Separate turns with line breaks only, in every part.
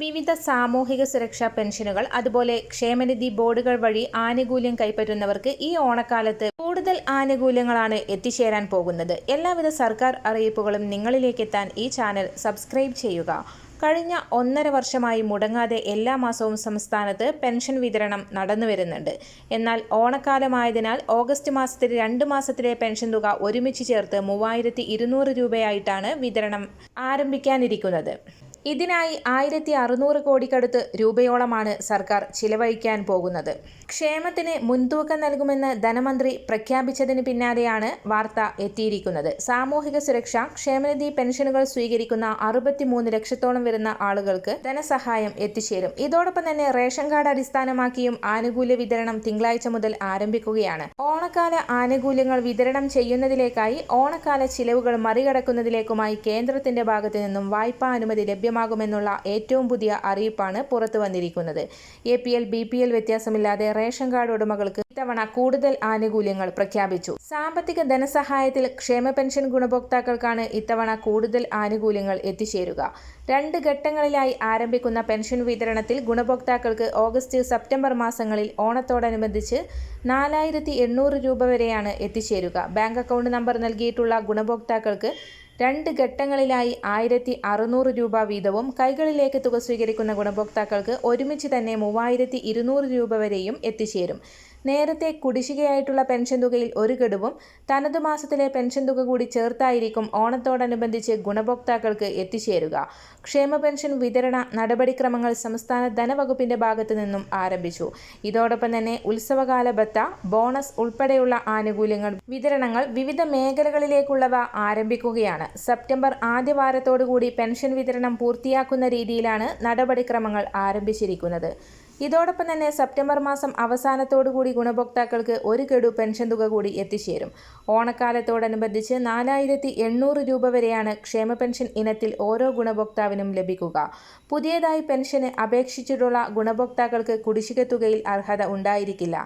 വിവിധ സാമൂഹിക സുരക്ഷാ പെൻഷനുകൾ അതുപോലെ ക്ഷേമനിധി ബോർഡുകൾ വഴി ആനുകൂല്യം കൈപ്പറ്റുന്നവർക്ക് ഈ ഓണക്കാലത്ത് കൂടുതൽ ആനുകൂല്യങ്ങളാണ് എത്തിച്ചേരാൻ പോകുന്നത്. എല്ലാവിധ സർക്കാർ അറിയിപ്പുകളും നിങ്ങളിലേക്ക് എത്താൻ ഈ ചാനൽ സബ്സ്ക്രൈബ് ചെയ്യുക. കഴിഞ്ഞ ഒന്നര വർഷമായി മുടങ്ങാതെ എല്ലാ മാസവും സംസ്ഥാനത്ത് പെൻഷൻ വിതരണം നടന്നു വരുന്നുണ്ട്. എന്നാൽ ഓണക്കാലമായതിനാൽ ഓഗസ്റ്റ് മാസത്തിൽ രണ്ട് മാസത്തിലെ പെൻഷൻ തുക ഒരുമിച്ച് ചേർത്ത് മൂവായിരത്തി രൂപയായിട്ടാണ് വിതരണം ആരംഭിക്കാനിരിക്കുന്നത്. ഇതിനായി ആയിരത്തി അറുന്നൂറ് കോടിക്കടുത്ത് രൂപയോളമാണ് സർക്കാർ ചിലവഴിക്കാൻ പോകുന്നത്. ക്ഷേമത്തിന് മുൻതൂക്കം നൽകുമെന്ന് ധനമന്ത്രി പ്രഖ്യാപിച്ചതിന് പിന്നാലെയാണ് വാർത്ത എത്തിയിരിക്കുന്നത്. സാമൂഹിക സുരക്ഷ ക്ഷേമനിധി പെൻഷനുകൾ സ്വീകരിക്കുന്ന അറുപത്തിമൂന്ന് ലക്ഷത്തോളം വരുന്ന ആളുകൾക്ക് ധനസഹായം എത്തിച്ചേരും. ഇതോടൊപ്പം തന്നെ റേഷൻ കാർഡ് അടിസ്ഥാനമാക്കിയും ആനുകൂല്യ വിതരണം തിങ്കളാഴ്ച മുതൽ ആരംഭിക്കുകയാണ്. ഓണക്കാല ആനുകൂല്യങ്ങൾ വിതരണം ചെയ്യുന്നതിലേക്കായി ഓണക്കാല ചിലവുകൾ മറികടക്കുന്നതിലേക്കുമായി കേന്ദ്രത്തിന്റെ ഭാഗത്തു നിന്നും വായ്പാ അനുമതി ലഭ്യമാകുമെന്നുള്ള ഏറ്റവും പുതിയ അറിയിപ്പാണ് പുറത്തു വന്നിരിക്കുന്നത്. A P L B P L വ്യത്യാസമില്ലാതെ റേഷൻ കാർഡ് ഉടമകൾക്ക് ഇത്തവണ കൂടുതൽ ആനുകൂല്യങ്ങൾ പ്രഖ്യാപിച്ചു. സാമ്പത്തിക ധനസഹായത്തിൽ ക്ഷേമ പെൻഷൻ ഗുണഭോക്താക്കൾക്കാണ് ഇത്തവണ കൂടുതൽ ആനുകൂല്യങ്ങൾ എത്തിച്ചേരുക. രണ്ട് ഘട്ടങ്ങളിലായി ആരംഭിക്കുന്ന പെൻഷൻ വിതരണത്തിൽ ഗുണഭോക്താക്കൾക്ക് ഓഗസ്റ്റ് സെപ്റ്റംബർ മാസങ്ങളിൽ ഓണത്തോടനുബന്ധിച്ച് നാലായിരത്തി എണ്ണൂറ് രൂപ വരെയാണ് എത്തിച്ചേരുക. ബാങ്ക് അക്കൗണ്ട് നമ്പർ നൽകിയിട്ടുള്ള ഗുണഭോക്താക്കൾക്ക് രണ്ട് ഘട്ടങ്ങളിലായി ആയിരത്തി അറുന്നൂറ് രൂപ വീതവും കൈകളിലേക്ക് തുക സ്വീകരിക്കുന്ന ഗുണഭോക്താക്കൾക്ക് ഒരുമിച്ച് തന്നെ മൂവായിരത്തി ഇരുന്നൂറ് രൂപ വരെയും എത്തിച്ചേരും. നേരത്തെ കുടിശ്ശികയായിട്ടുള്ള പെൻഷൻ തുകയിൽ ഒരു ഗഡുവും തനത് മാസത്തിലെ പെൻഷൻ തുക കൂടി ചേർത്തായിരിക്കും ഓണത്തോടനുബന്ധിച്ച് ഗുണഭോക്താക്കൾക്ക് എത്തിച്ചേരുക. ക്ഷേമ പെൻഷൻ വിതരണ നടപടിക്രമങ്ങൾ സംസ്ഥാന ധനവകുപ്പിന്റെ ഭാഗത്തു നിന്നും ആരംഭിച്ചു. ഇതോടൊപ്പം തന്നെ ഉത്സവകാല ബത്ത ബോണസ് ഉൾപ്പെടെയുള്ള ആനുകൂല്യങ്ങൾ വിതരണങ്ങൾ വിവിധ മേഖലകളിലേക്കുള്ളവ ആരംഭിക്കുകയാണ്. സെപ്റ്റംബർ ആദ്യ വാരത്തോടുകൂടി പെൻഷൻ വിതരണം പൂർത്തിയാക്കുന്ന രീതിയിലാണ് നടപടിക്രമങ്ങൾ ആരംഭിച്ചിരിക്കുന്നത്. ഇതോടൊപ്പം തന്നെ സെപ്റ്റംബർ മാസം അവസാനത്തോടുകൂടി ഗുണഭോക്താക്കൾക്ക് ഒരു ഗഡു പെൻഷൻ തുക കൂടി എത്തിച്ചേരും. ഓണക്കാലത്തോടനുബന്ധിച്ച് നാലായിരത്തി എണ്ണൂറ് രൂപ വരെയാണ് ക്ഷേമ പെൻഷൻ ഇനത്തിൽ ഓരോ ഗുണഭോക്താവിനും ലഭിക്കുക. പുതിയതായി പെൻഷന് അപേക്ഷിച്ചിട്ടുള്ള ഗുണഭോക്താക്കൾക്ക് കുടിശ്ശിക തുകയിൽ അർഹത ഉണ്ടായിരിക്കില്ല.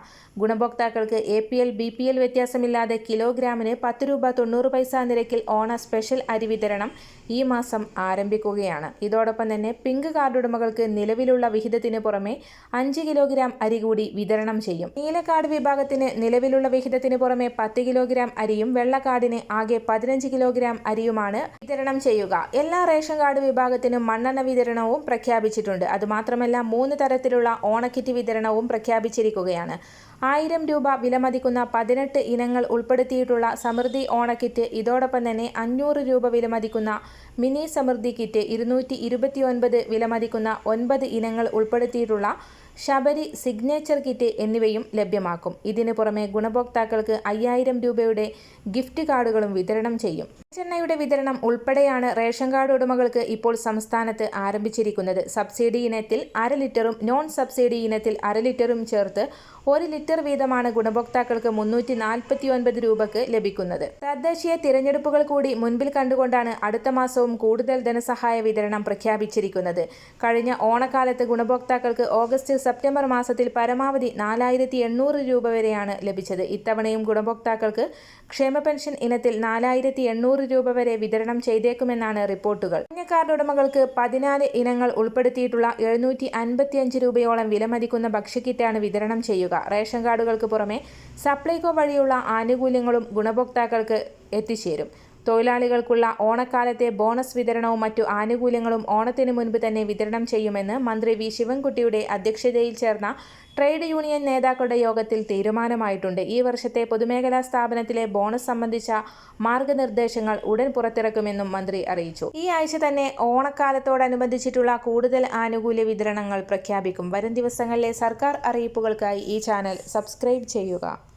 ഗുണഭോക്താക്കൾക്ക് A P L B P L വ്യത്യാസമില്ലാതെ കിലോഗ്രാമിന് പത്ത് രൂപ തൊണ്ണൂറ് പൈസ നിരക്കിൽ ഓണ സ്പെഷ്യൽ അരി വിതരണം ഈ മാസം ആരംഭിക്കുകയാണ്. ഇതോടൊപ്പം തന്നെ പിങ്ക് കാർഡ് ഉടമകൾക്ക് നിലവിലുള്ള വിഹിതത്തിന് പുറമെ അഞ്ച് കിലോഗ്രാം അരി കൂടി വിതരണം ചെയ്യും. നീലക്കാട് വിഭാഗത്തിന് നിലവിലുള്ള വിഹിതത്തിന് പുറമെ പത്ത് കിലോഗ്രാം അരിയും വെള്ളക്കാടിന് ആകെ പതിനഞ്ച് കിലോഗ്രാം അരിയുമാണ് വിതരണം ചെയ്യുക. എല്ലാ റേഷൻ കാർഡ് വിഭാഗത്തിനും മണ്ണെണ്ണ വിതരണവും പ്രഖ്യാപിച്ചിട്ടുണ്ട്. അതുമാത്രമല്ല മൂന്ന് തരത്തിലുള്ള ഓണക്കിറ്റ് വിതരണവും പ്രഖ്യാപിച്ചിരിക്കുകയാണ്. ആയിരം രൂപ വിലമതിക്കുന്ന പതിനെട്ട് ഇനങ്ങൾ ഉൾപ്പെടുത്തിയിട്ടുള്ള സമൃദ്ധി ഓണക്കിറ്റ് ഇതോടൊപ്പം തന്നെ അഞ്ഞൂറ് രൂപ വിലമതിക്കുന്ന മിനി സമൃദ്ധി കിറ്റ് ഇരുന്നൂറ്റി ഇരുപത്തിയൊൻപത് വിലമതിക്കുന്ന ഒൻപത് ഇനങ്ങൾ ഉൾപ്പെടുത്തിയിട്ടുള്ള ശബരി സിഗ്നേച്ചർ കിറ്റ് എന്നിവയും ലഭ്യമാക്കും. ഇതിനു പുറമെ ഗുണഭോക്താക്കൾക്ക് അയ്യായിരം രൂപയുടെ ഗിഫ്റ്റ് കാർഡുകളും വിതരണം ചെയ്യും. ചെണ്ണയുടെ വിതരണം ഉൾപ്പെടെയാണ് റേഷൻ കാർഡ് ഉടമകൾക്ക് ഇപ്പോൾ സംസ്ഥാനത്ത് ആരംഭിച്ചിരിക്കുന്നത്. സബ്സിഡി ഇനത്തിൽ അര ലിറ്ററും നോൺ സബ്സിഡി ഇനത്തിൽ അര ലിറ്ററും ചേർത്ത് ഒരു ലിറ്റർ വീതമാണ് ഗുണഭോക്താക്കൾക്ക് മുന്നൂറ്റി നാൽപ്പത്തി ഒൻപത് രൂപക്ക് ലഭിക്കുന്നത്. തദ്ദേശീയ തിരഞ്ഞെടുപ്പുകൾ കൂടി മുൻപിൽ കണ്ടുകൊണ്ടാണ് അടുത്ത മാസവും കൂടുതൽ ധനസഹായ വിതരണം പ്രഖ്യാപിച്ചിരിക്കുന്നത്. കഴിഞ്ഞ ഓണക്കാലത്ത് ഗുണഭോക്താക്കൾക്ക് ഓഗസ്റ്റ് സെപ്റ്റംബർ മാസത്തിൽ പരമാവധി നാലായിരത്തി എണ്ണൂറ് രൂപ വരെയാണ് ലഭിച്ചത്. ഇത്തവണയും ഗുണഭോക്താക്കൾക്ക് ക്ഷേമ പെൻഷൻ ഇനത്തിൽ നാലായിരത്തി എണ്ണൂറ് രൂപ വരെ വിതരണം ചെയ്തേക്കുമെന്നാണ് റിപ്പോർട്ടുകൾ. മഞ്ഞ കാർഡ് ഉടമകൾക്ക് പതിനാല് ഇനങ്ങൾ ഉൾപ്പെടുത്തിയിട്ടുള്ള എഴുന്നൂറ്റി അൻപത്തിയഞ്ച് രൂപയോളം വിലമതിക്കുന്ന ഭക്ഷ്യക്കിറ്റാണ് വിതരണം ചെയ്യുക. റേഷൻ കാർഡുകൾക്ക് പുറമെ സപ്ലൈകോ വഴിയുള്ള ആനുകൂല്യങ്ങളും ഗുണഭോക്താക്കൾക്ക് എത്തിച്ചേരും. തൊഴിലാളികൾക്കുള്ള ഓണക്കാലത്തെ ബോണസ് വിതരണവും മറ്റു ആനുകൂല്യങ്ങളും ഓണത്തിന് മുൻപ് തന്നെ വിതരണം ചെയ്യുമെന്ന് മന്ത്രി വി ശിവൻകുട്ടിയുടെ അധ്യക്ഷതയിൽ ചേർന്ന ട്രേഡ് യൂണിയൻ നേതാക്കളുടെ യോഗത്തിൽ തീരുമാനമായിട്ടുണ്ട്. ഈ വർഷത്തെ പൊതുമേഖലാ സ്ഥാപനത്തിലെ ബോണസ് സംബന്ധിച്ച മാർഗനിർദ്ദേശങ്ങൾ ഉടൻ പുറത്തിറക്കുമെന്നും മന്ത്രി അറിയിച്ചു. ഈ ആഴ്ച തന്നെ ഓണക്കാലത്തോടനുബന്ധിച്ചിട്ടുള്ള കൂടുതൽ ആനുകൂല്യ വിതരണങ്ങൾ പ്രഖ്യാപിക്കും. വരും ദിവസങ്ങളിലെ സർക്കാർ അറിയിപ്പുകൾക്കായി ഈ ചാനൽ സബ്സ്ക്രൈബ് ചെയ്യുക.